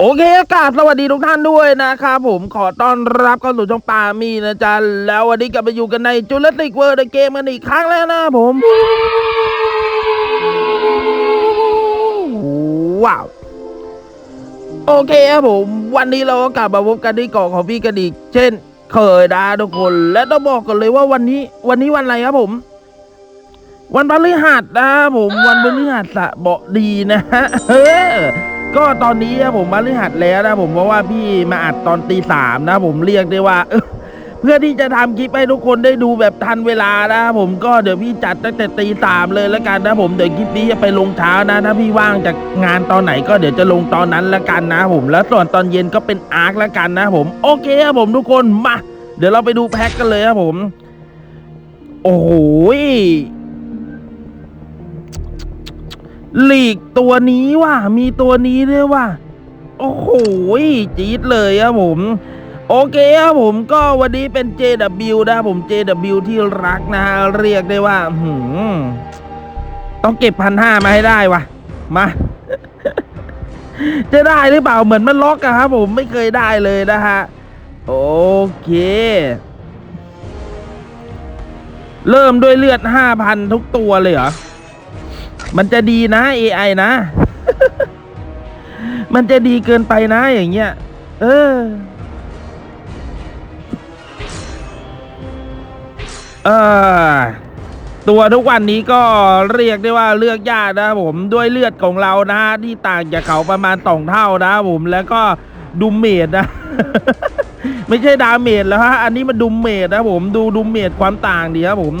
โอเคอากาศสวัสดีทุกท่านด้วยนะครับผมขอต้อนรับเข้าสู่ช่องปามีนะจ๊ะ แล้ววันนี้กลับมาอยู่กันในจูเลติกเวิร์ดเกมกันอีกครั้งแล้วนะผมว้าว โอเคครับผม วันนี้เราก็กลับมาพบกันที่เกาะของพี่กันอีก เช่น เคยนะทุกคน และต้องบอกกันเลยว่าวันนี้ วันนี้วันอะไรครับผม วันพฤหัสนะผม วันพฤหัสสบดีนะฮะ ก็ตอนนี้นะผมมาฤหัสแล้วนะผมเพราะว่าพี่มาอัดตอนตีสามนะผมเรียกได้ว่าเพื่อที่จะทำคลิปให้ทุกคนได้ดูแบบทันเวลานะผมก็เดี๋ยวพี่จัดตั้งแต่ตีสามเลยแล้วกันนะผมเดี๋ยวคลิปนี้จะไปลงเช้านะ ถ้าพี่ว่างจากงานตอนไหนก็เดี๋ยวจะลงตอนนั้นแล้วกันนะผมแล้วส่วนตอนเย็นก็เป็นอาร์คแล้วกันนะผมโอเคครับผมทุกคนมาเดี๋ยวเราไปดูแพ็คกันเลยครับผม โอ้โห ลีกตัวนี้ว่ะมีตัวนี้ด้วยว่ะโอ้โหจี๊ดเลยครับผม โอเคครับผมก็วันนี้เป็น JW นะผม JW ที่รักนะฮะเรียกได้ว่าหืมต้องเก็บพันห้ามาให้ได้ว่ะ มา จะได้หรือเปล่าเหมือนมันล็อกอะครับผมไม่เคยได้เลยนะฮะ โอเค เริ่มด้วยเลือดห้าพันทุกตัวเลยเหรอ มันจะดีนะ AI นะ มันจะดีเกินไปนะอย่างเงี้ย เออ เออตัวทุกวันนี้ก็เรียกได้ว่าเลือกยากนะผมด้วยเลือดของเรานะที่ต่างจากเขาประมาณสองเท่านะผมแล้วก็ดุมเมดนะ ไม่ใช่ดาเมจแล้วฮะอันนี้มันดุมเมดนะผมดูดุมเมดความต่างดีครับผม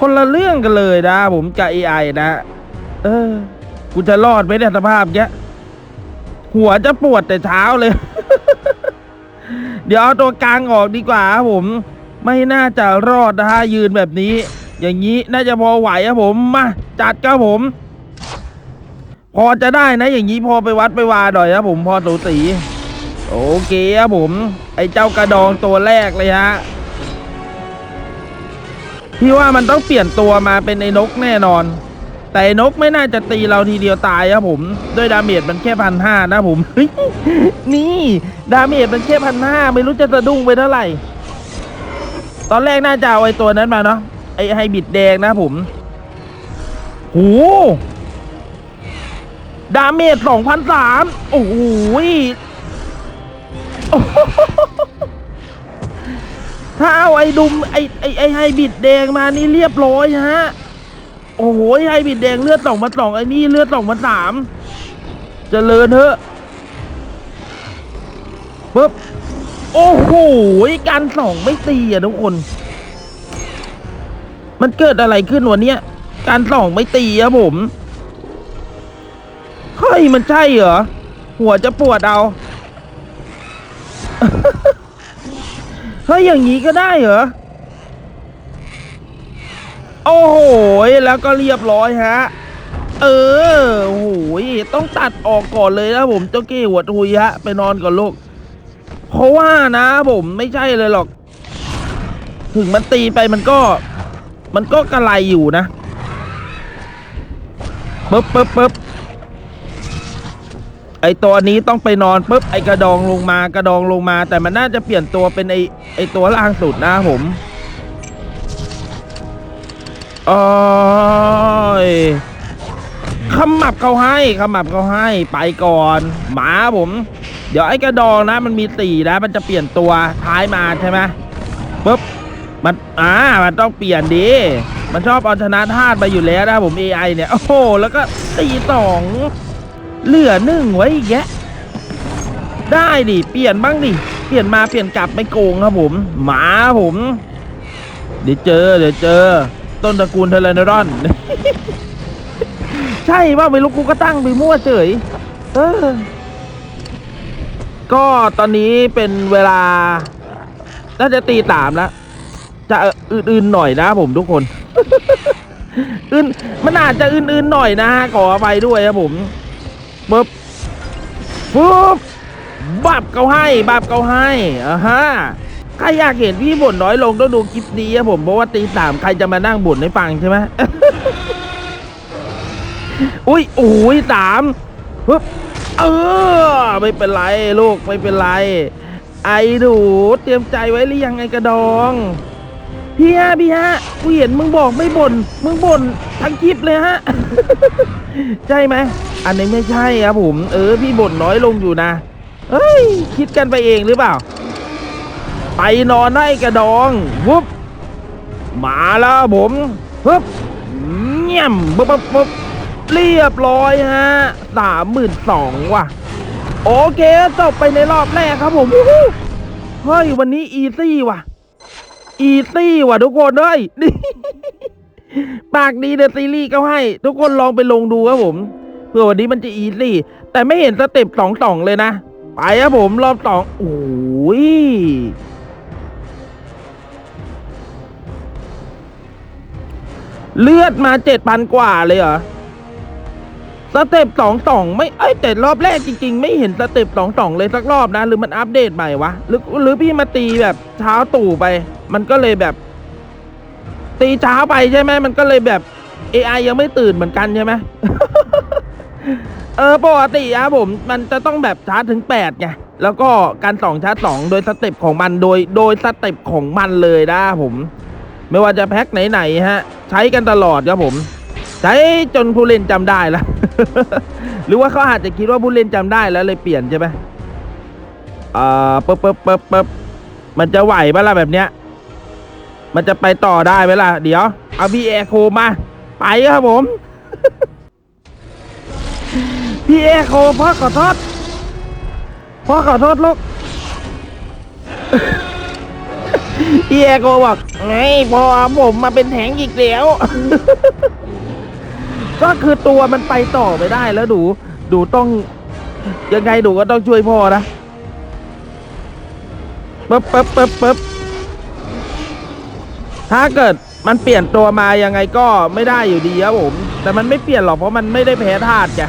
คนละเรื่องกันเลยนะ ผมกับ AI นะ เออ กูจะรอดไหมเนี่ยสภาพเนี้ย หัวจะปวดแต่เช้าเลย เดี๋ยวเอาตัวกลางออกดีกว่าครับผม ไม่น่าจะรอดนะฮะยืนแบบนี้ อย่างนี้น่าจะพอไหวครับผม มาจัดครับผม พอจะได้นะ อย่างนี้พอไปวัดไปวาหน่อยครับผมพอสูสีโอเคครับผม ไอ้เจ้ากระดองตัวแรกเลยฮะ พี่ว่ามันต้องเปลี่ยนตัวมาเป็นไอ้นกแน่นอน แต่ไอ้นกไม่น่าจะตีเราทีเดียวตายครับผม ด้วยดาเมจมันแค่พันห้านะผม นี่ดาเมจมันแค่พันห้าไม่รู้จะสะดุ้งไปเท่าไหร่ ตอนแรกน่าจะเอาไอ้ตัวนั้นมาเนาะไอ้ไฮบิดแดงนะผมโหดาเมจสองพันสามโอ้โห ถ้าเอาไอ้ดุมไอ้ไอ้ไอ้ไฮบิดแดงมานี่เรียบร้อยฮะ โอ้โหไฮบิดแดงเลือดสองพันสองไอ้นี่เลือดสองพันสามเจริญเถอะปึ๊บโอ้โหการสองไม่ตีอะทุกคน มันเกิดอะไรขึ้นวันเนี้ยการสองไม่ตีอะผมเฮ้ยมันใช่เหรอหัวจะปวดเอา ฮ้ยอย่างนี้ก็ได้เหรอ โอ้โหแล้วก็เรียบร้อยฮะ เออโอ้โหต้องตัดออกก่อนเลยนะผมเจ้าเก้หัวทุยฮะ ไปนอนก่อนลูก เพราะว่านะผมไม่ใช่เลยหรอก ถึงมันตีไปมันก็ มันก็กระไรอยู่นะปึ๊บปึ๊บปึ๊บ ไอตัวนี้ต้องไปนอนปุ๊บไอกระดองลงมากระดองลงมา แต่มันน่าจะเปลี่ยนตัวเป็นไอไอตัวล่างสุดนะผมโอ้ยขมับเขาให้ขมับเขาให้ไปก่อน หมาผม เดี๋ยวไอกระดองนะ มันมีสี่นะ มันจะเปลี่ยนตัวท้ายมาใช่ไหมปุ๊บมันอ่ามันต้องเปลี่ยนดีมันชอบเอาชนะธาตุมาอยู่แล้วนะผม AI เนี่ย โอ้โห แล้วก็ตีสอง เหลือหนึ่งไว้แยะ ได้ดิ เปลี่ยนบ้างดิ เปลี่ยนมาเปลี่ยนกลับไม่โกงครับผม หมาผม เดี๋ยวเจอ เดี๋ยวเจอ ต้นตระกูลเทเลนรอน ใช่ว่าไม่รู้กูก็ตั้งไปมั่วเฉย เออ ก็ตอนนี้เป็นเวลา น่าจะตีสามแล้ว จะอื่นๆหน่อยนะผมทุกคนอื่นมันอาจจะอื่นๆหน่อยนะฮะขออภัยด้วยครับผม ปึ๊บปึ๊บบับเขาให้บับเขาให้อ่าฮะใครอยากเห็นพี่บ่นน้อยลงต้องดูคลิปนี้ครับผมเพราะว่าตีสามใครจะมานั่งบ่นให้ฟังใช่ไหมอุ้ยโอ้ยสามปึ๊บเออ ไม่เป็นไรลูกไม่เป็นไร ไอ้หนูเตรียมใจไว้หรือยังไงกระดองพี่ฮะพี่ฮะกูเห็นมึงบอกไม่บ่นมึงบ่นทั้งคลิปเลยฮะ ใช่ไหม อันนี้ไม่ใช่ครับผม เออพี่บ่นน้อยลงอยู่นะ เฮ้ย คิดกันไปเองหรือเปล่า ไปนอนได้กระดองวุบมาแล้วผมฮึบเงี่ยมปุ๊บปุ๊บปุ๊บเรียบร้อยฮะสามหมื่นสองว่ะ โอเคจบไปในรอบแรกครับผมเฮ้ยวันนี้อีซี่ว่ะ อีซี่ว่ะทุกคนเฮ้ยปากดีเดอะซีรีส์ก็ให้ ทุกคนลองไปลงดูครับผม เพื่อวันนี้มันจะอีซี่ แต่ไม่เห็นสเต็ปสองสองเลยนะ ไปครับผมรอบสองโอ้ยเลือดมาเจ็ดพันกว่าเลยเหรอ สเต็ปสองสองไม่ เอ้ยแต่รอบแรกจริง ๆ ไม่เห็นสเต็ปสองสองเลยสักรอบนะ หรือมันอัปเดตใหม่วะ หรือหรือพี่มาตีแบบเช้าตู่ไป มันก็เลยแบบ ตีเช้าไปใช่ไหมมันก็เลยแบบ AI ยังไม่ตื่นเหมือนกันใช่ไหม เออปกติครับผมมันจะต้องแบบชาร์จถึงแปดไงแล้วก็การสองชาร์จสองโดยสเต็ปของมันโดยโดยสเต็ปของมันเลยนะผม ไม่ว่าจะแพ็คไหนๆฮะ ใช้กันตลอดครับผม ใช้จนผู้เล่นจำได้แล้วหรือว่าเขาอาจจะคิดว่าผู้เล่นจำได้แล้วเลยเปลี่ยนใช่ไหมอ่าปึ๊บปึ๊บปึ๊บปึ๊บมันจะไหวปะล่ะแบบเนี้ย มันจะไปต่อได้ไหมล่ะ เดี๋ยวเอาพี่แอร์โคมา ไปครับผม พี่แอร์โคพ่อขอโทษพ่อขอโทษลูก พี่แอร์โคบอกไงพอผมมาเป็นแทงอีกแล้ว ก็คือตัวมันไปต่อไม่ได้แล้วดู ดูต้อง ยังไงดูก็ต้องช่วยพ่อนะปึ๊บปึ๊บปึ๊บปึ๊บถ้าเกิดมันเปลี่ยนตัวมายังไงก็ไม่ได้อยู่ดีครับผม แต่มันไม่เปลี่ยนหรอกเพราะมันไม่ได้แพ้ธาตุไง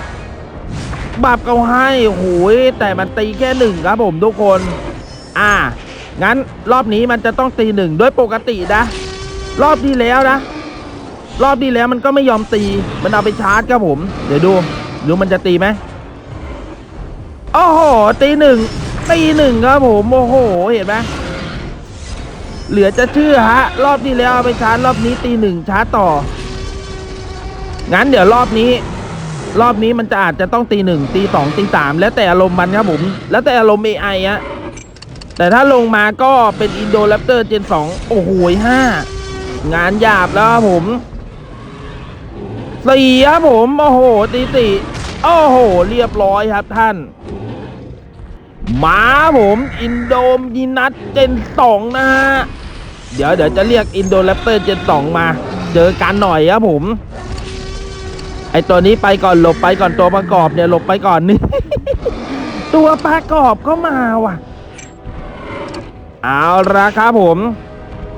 บาปเขาให้โอ้โหยแต่มันตีแค่หนึ่งครับผมทุกคน อ่า งั้นรอบนี้มันจะต้องตีหนึ่งด้วยปกตินะ รอบที่แล้วนะ รอบที่แล้วมันก็ไม่ยอมตี มันเอาไปชาร์จครับผม เดี๋ยวดูดูมันจะตีไหมโอ้โหตีหนึ่งตีหนึ่งครับผมโอ้โหเห็นไหมเหลือจะเชื่อฮะ รอบที่แล้วเอาไปชาร์จรอบนี้ตีหนึ่งชาร์จต่อ งั้นเดี๋ยวรอบนี้ รอบนี้มันจะอาจจะต้องตีหนึ่งตีสองตีสามแล้วแต่อารมณ์มันครับผม แล้วแต่อารมณ์ AI ฮะแต่ถ้าลงมาก็เป็นอินโดแรปเตอร์เจนสองโอ้โหห้างานหยาบแล้วครับผมสี่ครับผม โอ้โหตีสี่โอ้โห เรียบร้อยครับท่านมาผมอินโดมยินัทเจนสองนะฮะ เดี๋ยวเดี๋ยวจะเรียกอินโดแรปเตอร์เจนสองมา เจอกันหน่อยครับผม ไอตัวนี้ไปก่อนหลบไปก่อนตัวประกอบเนี่ยหลบไปก่อนนี่ ตัวประกอบก็มาว่ะ เอาละครับผม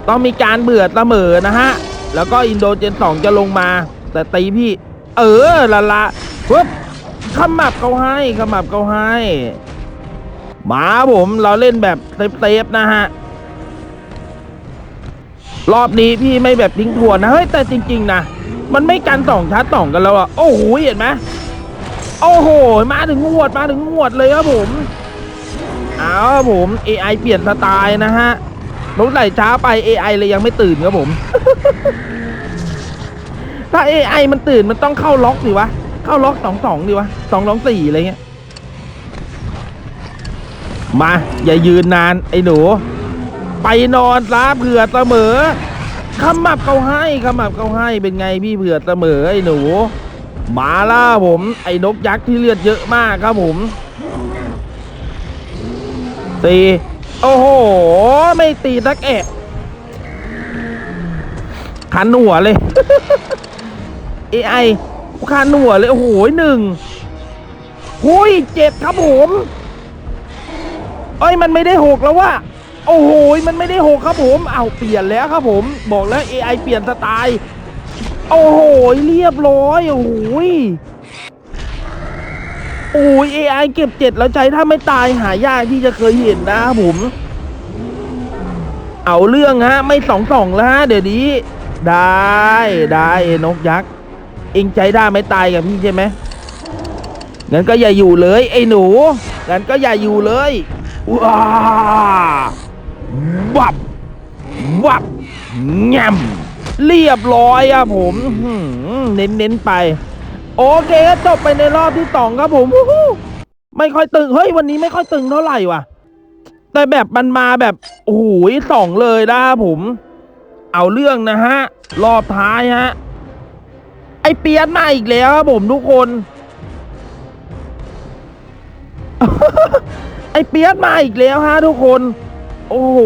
ต้องมีการเบื่อเสมอนะฮะ แล้วก็อินโดเจนสองจะลงมา แต่ตีพี่ เออละละปุ๊บขมับเขาให้ขมับเขาให้หมาผมเราเล่นแบบเซฟๆนะฮะรอบนี้พี่ไม่แบบทิ้งทวนนะเฮ้ยแต่จริง ๆ นะ มันไม่กันสองชาร์จสองกันแล้วอะโอ้โห เห็นไหมโอ้โห มาถึงงวดมาถึงงวดเลยครับผม เอาครับผม AI เปลี่ยนสไตล์นะฮะรถไหลช้าไป AI เลยยังไม่ตื่นครับผม ถ้า AI มันตื่นมันต้องเข้าล็อกดิวะ เข้าล็อกสองสองดิวะสองสองสี่อะไรเงี้ย มา อย่ายืนนานไอ้หนู ไปนอนซะเผื่อเสมอ ขมับเขาให้ขมับเขาให้เป็นไงพี่เผื่อเสมอไอ้หนู มาล่าผม ไอ้นกยักษ์ที่เลือดเยอะมากครับผมตีโอ้โห ไม่ตีสักแอะคันหัวเลย AI คันหัวเลย โอ้โหหนึ่งหุยเจ็ดครับผม เอ้ย มันไม่ได้หกแล้วว่า โอ้โหมันไม่ได้หกครับผม เอาเปลี่ยนแล้วครับผม บอกแล้ว AI เปลี่ยนสไตล์ โอ้โหเรียบร้อยโอ้โหโอ้ย AI เก็บเจ็ดแล้วใจถ้าไม่ตายหายากที่จะเคยเห็นนะครับผม เอาเรื่องฮะ ไม่สองสองแล้วฮะเดี๋ยวนี้ ได้ได้นกยักษ์เองใจได้ไม่ตายกับพี่ใช่ไหมงั้นก็อย่าอยู่เลย ไอ้หนูงั้นก็อย่าอยู่เลยว้า วับ วับแง่มเรียบร้อยอะผมเน้นเน้นไป โอเคก็จบไปในรอบที่สองครับผมไม่ค่อยตึง เฮ้ย วันนี้ไม่ค่อยตึงเท่าไหร่ว่ะ แต่แบบมันมาแบบโอ้โหสองเลยนะครับผม เอาเรื่องนะฮะ รอบท้ายฮะ ไอเปียนมาอีกแล้วครับผมทุกคน ไอเปียนมาอีกแล้วฮะทุกคน อ้โห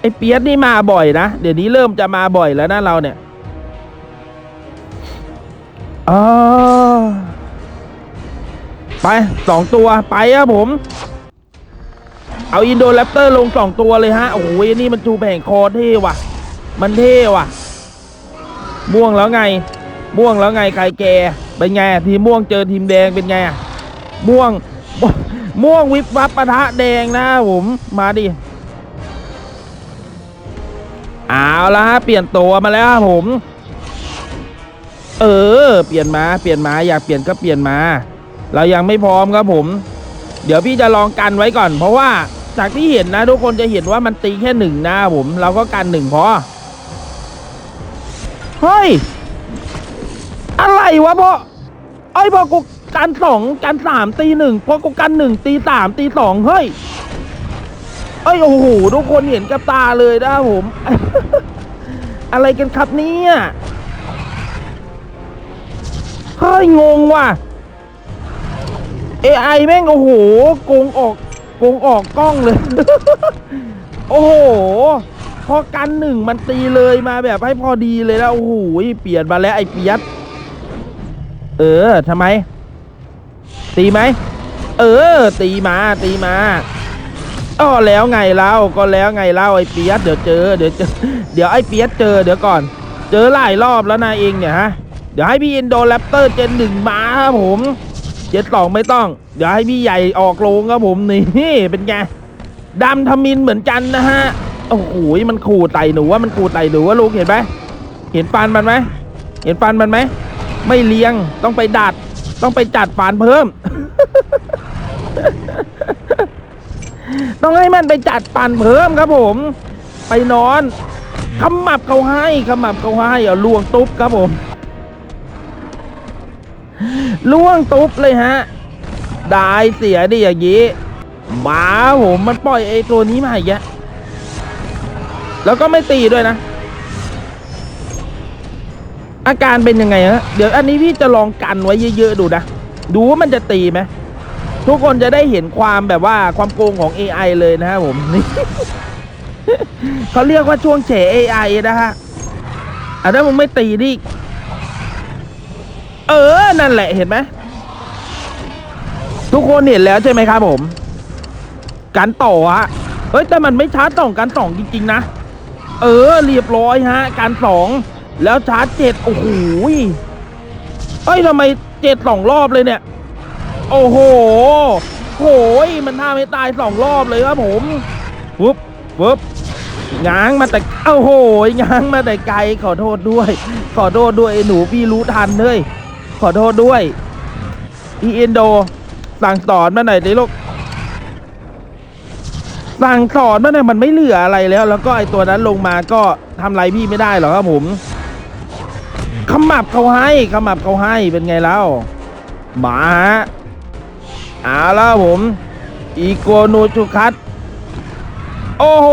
ไอเปียนนี่มาบ่อยนะ เดี๋ยวนี้เริ่มจะมาบ่อยแล้วนะเราเนี่ยออไปสองตัวไปครับผม เอาอินโดแรปเตอร์ลงสองตัวเลยฮะ โอ้โหนี่มันจูแผงคอเท่ว่ะ มันเท่ว่ะ ม่วงแล้วไง ม่วงแล้วไงใครแกเป็นไง ทีมม่วงเจอทีมแดงเป็นไงอะม่วง ม่วงวิบวับปะทะแดงนะผมมาดิเอาละฮะเปลี่ยนตัวมาแล้วผม เออ เปลี่ยนมาเปลี่ยนมาอยากเปลี่ยนก็เปลี่ยนมา เรายังไม่พร้อมครับผม เดี๋ยวพี่จะลองกันไว้ก่อน เพราะว่าจากที่เห็นนะทุกคนจะเห็นว่ามันตีแค่หนึ่งนะผม เราก็กันหนึ่งพอเฮ้ย อะไรวะพ่อไอ้ยพอกู กันสองกันสามตีหนึ่งพอกูกันหนึ่งตีสามตีสองเฮ้ยเอ้ยโอ้โหทุกคนเห็นกับตาเลยนะผม อะไรกันครับเนี่ยเฮ้ยงงว่ะ AI แม่งโอ้โหโกงออกโกงออกกล้องเลย โอ้โหพอกันหนึ่งมันตีเลยมาแบบให้พอดีเลยแล้วโอ้โหเปลี่ยนมาแล้วไอ้เปียดเออทำไม ตีไหม เออ ตีมา ตีมาอ๋อแล้วไงเล่าก็แล้วไงเล่าไอ้เปียดเดี๋ยวเจอ เดี๋ยวเจอ เดี๋ยวไอ้เปียดเจอ เดี๋ยวก่อน เจอหลายรอบแล้วนะเองเนี่ยฮะ เดี๋ยวให้พี่อินโดแรปเตอร์เจนหนึ่งมาครับผม เจ็ดสองไม่ต้อง เดี๋ยวให้พี่ใหญ่ออกโรงครับผมนี่เป็นไงดำทมินเหมือนกันนะฮะ โอ้โห มันขู่ไต่หนูว่ามันขู่ไต่หนูว่าลูกเห็นไหมเห็นฟันมันไหม เห็นฟันมันไหม ไม่เลี้ยง ต้องไปดัด ต้องไปจัดฟันเพิ่ม ต้องให้มันไปจัดฟันเพิ่มครับผม ไปนอนขมับเขาให้ขมับเขาให้เอาลวงตุ๊บครับผมล่วงตุ๊บเลยฮะได้เสียดิอย่างนี้มาผมมันปล่อยไอ้ตัวนี้มาอีกแยแล้วก็ไม่ตีด้วยนะ อาการเป็นยังไงฮะเดี๋ยวอันนี้พี่จะลองกันไว้เยอะๆดูนะ ดูว่ามันจะตีไหมทุกคนจะได้เห็นความแบบว่าความโกงของ AI เลยนะครับผมนี่เขาเรียกว่าช่วงเฉ AI นะฮะอะถ้ามึงไม่ตีนี่เออ นั่นแหละเห็นไหมทุกคนเห็นแล้วใช่ไหมครับผม การต่อฮะเฮ้ยแต่มันไม่ชาร์จสองการสองจริง ๆ นะ เออเรียบร้อยฮะ การสอง แล้วชาร์จเจ็ดโอ้โหเฮ้ยทำไมเจ็ดสองรอบเลยเนี่ย โอ้โหโหยมันท่าไม่ตายสองรอบเลยครับผมปุ๊บปุ๊บง้างมาแต่เอ้าโหยง้างมาแต่ไกลขอโทษด้วย ขอโทษด้วยไอ้หนูพี่รู้ทันเฮ้ยขอโทษด้วยอีเอ็นโดสั่งสอนมาหน่อยดิลูกสั่งสอนมาหน่อยมันไม่เหลืออะไรแล้ว แล้วก็ไอตัวนั้นลงมาก็ทำไรพี่ไม่ได้หรอกครับผม ขมับเขาให้ขมับเขาให้เป็นไงแล้วหมาฮะเอาแล้วผม อีโกโนจูคัตโอ้โห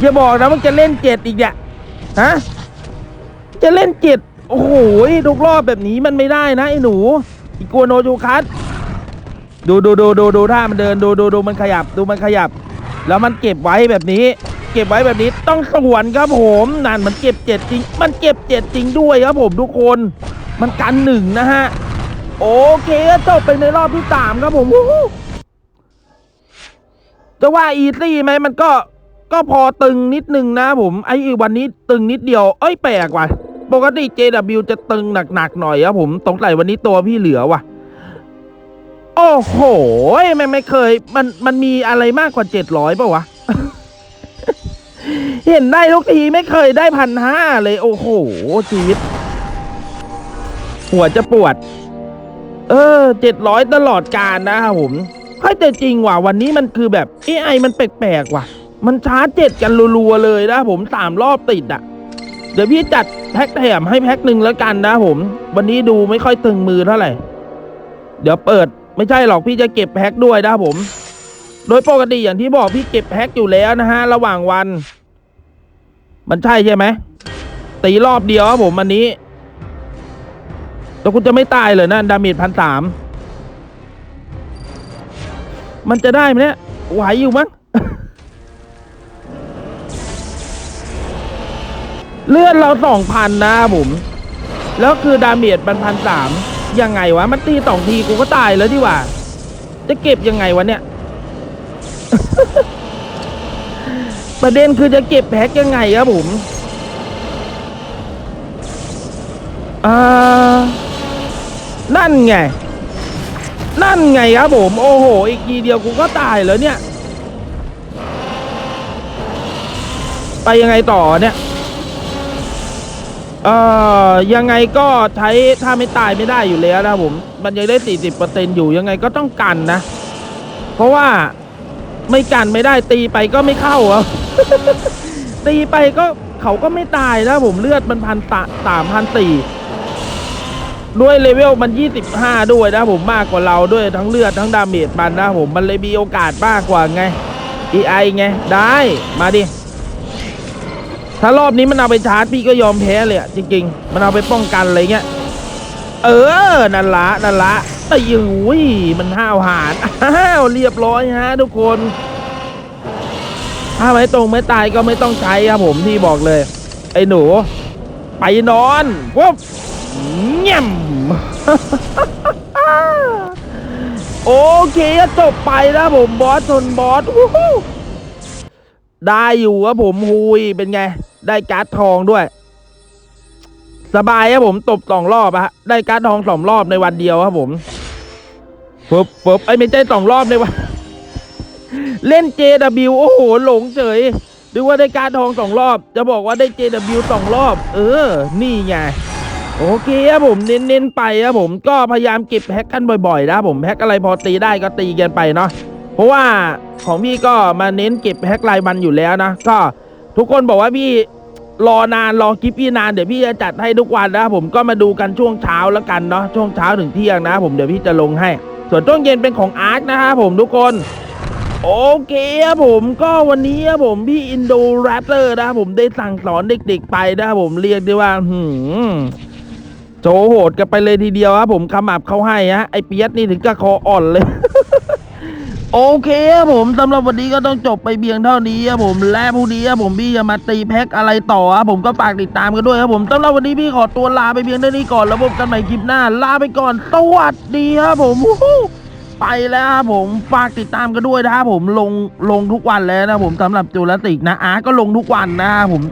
อย่าบอกนะมันจะเล่นเจ็ดอีกเนี่ยฮะจะเล่นเจ็ดโอ้โหทุกรอบแบบนี้มันไม่ได้นะไอ้หนู อีกัวโนจูคัสดูดูดูดูดูท่ามันเดินดูดูดูมันขยับดูมันขยับ แล้วมันเก็บไว้แบบนี้ เก็บไว้แบบนี้ต้องสวนครับผมนั่นมันเก็บเจ็ดจริง มันเก็บเจ็ดจริงด้วยครับผมทุกคน มันกันหนึ่งนะฮะ โอเคจบไปในรอบที่สามครับผมจะว่าอีซี่ไหมมันก็ก็พอตึงนิดนึงนะผมไอ้วันนี้ตึงนิดเดียว เอ้ยแปลกว่ะปกติ JW จะตึงหนักๆหน่อยครับผมตรงไหนวันนี้ตัวพี่เหลือว่ะ โอ้โหไม่ไม่เคย มันมันมีอะไรมากกว่าเจ็ดร้อยป่าวะ เห็นได้ทุกทีไม่เคยได้พันห้าเลย โอ้โหชีวิตหัวจะปวด เออเจ็ดร้อยตลอดการนะครับผมเฮ้ยแต่จริงว่ะวันนี้มันคือแบบ AI มันแปลกๆว่ะ มันชาร์จเจ็ดกันรัวๆเลยนะผมสามรอบติดอะ เดี๋ยวพี่จัดแพ็คแถมให้แพ็คหนึ่งแล้วกันนะผม วันนี้ดูไม่ค่อยตึงมือเท่าไหร่ เดี๋ยวเปิดไม่ใช่หรอกพี่จะเก็บแพ็คด้วยนะผม โดยปกติอย่างที่บอกพี่เก็บแพ็คอยู่แล้วนะฮะระหว่างวัน มันใช่ใช่ไหมตีรอบเดียวครับผมวันนี้ แล้วคุณจะไม่ตายเลยนะดาเมจพันสามมันจะได้ไหมเนี่ยไหวอยู่มั้งเลือดเราสองพันนะครับผมแล้วคือดาเมจมันพันสามยังไงวะ มันตีสองทีกูก็ตายแล้วดีกว่า จะเก็บยังไงวะเนี่ย ประเด็นคือจะเก็บแพ็คยังไงครับผมอ่านั่นไง นั่นไงครับผม โอ้โห อีกทีเดียวกูก็ตายแล้วเนี่ย ไปยังไงต่อเนี่ยเอ่อยังไงก็ใช้ถ้าไม่ตายไม่ได้อยู่แล้วนะผม มันยังได้สี่สิบเปอร์เซ็นอยู่ยังไงก็ต้องกันนะ เพราะว่า ไม่กันไม่ได้ตีไปก็ไม่เข้าอะตีไปก็เขาก็ไม่ตายนะผมเลือดมันพันตะสามพันสี่ด้วยเลเวลมันยี่สิบห้าด้วยนะผมมากกว่าเราด้วยทั้งเลือดทั้งดาเมจมันนะผมมันเลยมีโอกาสมากกว่าไง EI ไง ได้มาดิ ถ้ารอบนี้มันเอาไปชาร์จพี่ก็ยอมแพ้เลยอะจริง ๆ มันเอาไปป้องกันอะไรเงี้ย เออ นั่นละนั่นละ แต่ยังอุ้ยมันห้าวหาญอ้าวเรียบร้อยฮะทุกคน ถ้าไม่ตรงไม่ตายก็ไม่ต้องใช้ครับผมพี่บอกเลย ไอ้หนู ไปนอนปุ๊บเงี่ยมโอเคจบไปแล้วผมบอสชนบอสได้อยู่ครับผมหุยเป็นไง ได้การ์ดทองด้วย สบายครับผมตบสองรอบอะฮะได้การ์ดทองสองรอบในวันเดียวครับผม ปึ๊บปึ๊บไอ้ไม่ใช่สองรอบในวันเล่น JW โอ้โห หลงเฉยดูว่าได้การทองสองรอบ จะบอกว่าได้ JW สองรอบ เออ นี่ไง โอเคครับผมเน้นๆไปครับผมก็พยายามเก็บแพ็กกันบ่อยๆนะผมแพ็กอะไรพอตีได้ก็ตีกันไปเนาะเพราะว่าของพี่ก็มาเน้นเก็บแพ็กรายวันอยู่แล้วนะก็ทุกคนบอกว่าพี่รอนานรอคลิปพี่นานเดี๋ยวพี่จะจัดให้ทุกวันนะผมก็มาดูกันช่วงเช้าแล้วกันเนาะช่วงเช้าถึงเที่ยงนะผมเดี๋ยวพี่จะลงให้ ส่วนช่วงเย็นเป็นของอาร์ตนะครับผมทุกคนโอเคครับผมก็วันนี้ครับผมพี่อินโดแรปเตอร์นะครับผมได้สั่งสอนเด็กๆไปนะครับผมเรียกได้ว่าหืมโจโหดกันไปเลยทีเดียวครับผมขมับเขาให้ฮะไอเปียสนี่ถึงกับคออ่อนเลย โอเคครับผมสำหรับวันนี้ก็ต้องจบไปเพียงเท่านี้ครับผมและพรุ่งนี้ครับผมพี่จะมาตีแพ็คอะไรต่อครับผมก็ฝากติดตามกันด้วยครับผมสำหรับวันนี้พี่ขอตัวลาไปเพียงเท่านี้ก่อนแล้วพบกันใหม่คลิปหน้า ลาไปก่อนสวัสดีครับผมไปแล้วครับผมฝากติดตามกันด้วยนะครับผมลงลงทุกวันแล้วนะผมสำหรับจูราสสิกนะอาร์ก็ลงทุกวันนะครับผม